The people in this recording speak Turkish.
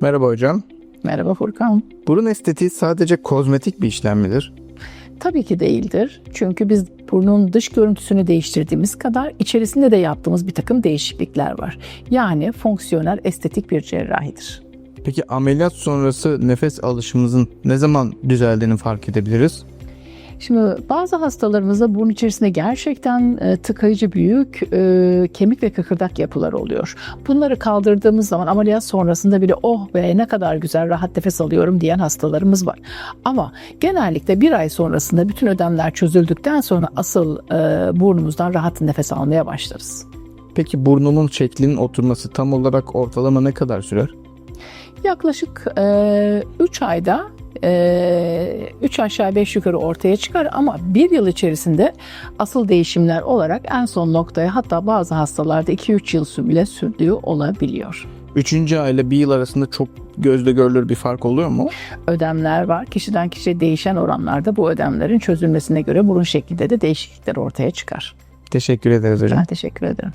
Merhaba hocam. Merhaba Furkan. Burun estetiği sadece kozmetik bir işlem midir? Tabii ki değildir. Çünkü biz burnun dış görüntüsünü değiştirdiğimiz kadar içerisinde de yaptığımız bir takım değişiklikler var. Yani fonksiyonel estetik bir cerrahidir. Peki ameliyat sonrası nefes alışımızın ne zaman düzeldiğini fark edebiliriz? Şimdi bazı hastalarımızda burun içerisinde gerçekten e, tıkayıcı büyük e, kemik ve kıkırdak yapıları oluyor. Bunları kaldırdığımız zaman ameliyat sonrasında bile oh be ne kadar güzel rahat nefes alıyorum diyen hastalarımız var. Ama genellikle bir ay sonrasında bütün ödemler çözüldükten sonra asıl e, burnumuzdan rahat nefes almaya başlarız. Peki burnumun şeklinin oturması tam olarak ortalama ne kadar sürer? Yaklaşık 3 ayda 3 aşağı 5 yukarı ortaya çıkar ama bir yıl içerisinde asıl değişimler olarak en son noktaya hatta bazı hastalarda 2-3 yıl bile sürdüğü olabiliyor. Üçüncü ay ile bir yıl arasında çok gözle görülür bir fark oluyor mu? Ödemler var. Kişiden kişiye değişen oranlarda bu ödemlerin çözülmesine göre burun şeklinde de değişiklikler ortaya çıkar. Teşekkür ederiz hocam. Ben teşekkür ederim.